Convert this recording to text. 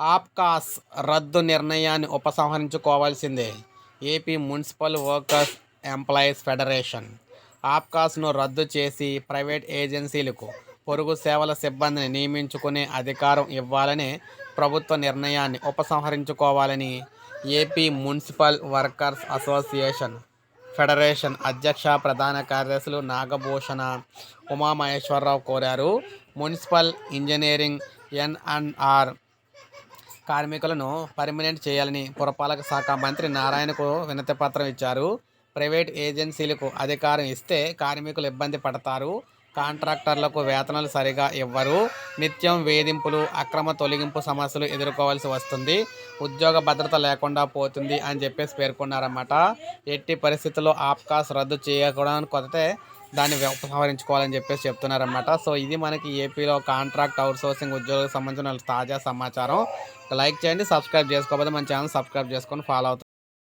ఆప్కాస్ రద్దు నిర్ణయాన్ని ఉపసంహరించుకోవాల్సిందే. AP municipal workers employees federation ఆప్కాస్ను రద్దు చేసి ప్రైవేట్ ఏజెన్సీలకు పొరుగు సేవల సిబ్బందిని నియమించుకునే అధికారం ఇవ్వాలనే ప్రభుత్వ నిర్ణయాన్ని ఉపసంహరించుకోవాలని AP municipal workers association federation అధ్యక్ష ప్రధాన కార్యదర్శులు నాగభూషణ ఉమామహేశ్వరరావు కోరారు. మున్సిపల్ ఇంజనీరింగ్ ఎన్అండ్ఆర్ కార్మికులను పర్మినెంట్ చేయాలని పురపాలక శాఖ మంత్రి నారాయణకు వినతిపత్రం ఇచ్చారు. ప్రైవేట్ ఏజెన్సీలకు అధికారం ఇస్తే కార్మికులు ఇబ్బంది పడతారు. కాంట్రాక్టర్లకు వేతనాలు సరిగా ఇవ్వరు. నిత్యం వేధింపులు అక్రమ తొలగింపు సమస్యలు ఎదుర్కోవాల్సి వస్తుంది. ఉద్యోగ భద్రత లేకుండా పోతుంది అని చెప్పేసి పేర్కొన్నారన్నమాట. ఎట్టి పరిస్థితుల్లో ఆప్కాస్ రద్దు చేయకూడదని కొత్త దాన్ని ఉపసంహరించుకోవాలని చెప్పేసి చెప్తున్నారనమాట సో ఇది మనకి ఏపీలో కాంట్రాక్ట్ అవుట్ సోర్సింగ్ ఉద్యోగులకు సంబంధించిన తాజా సమాచారం. లైక్ చేయండి సబ్స్క్రైబ్ చేసుకోకపోతే మన ఛానల్ సబ్స్క్రైబ్ చేసుకొని ఫాలో అవుతుంది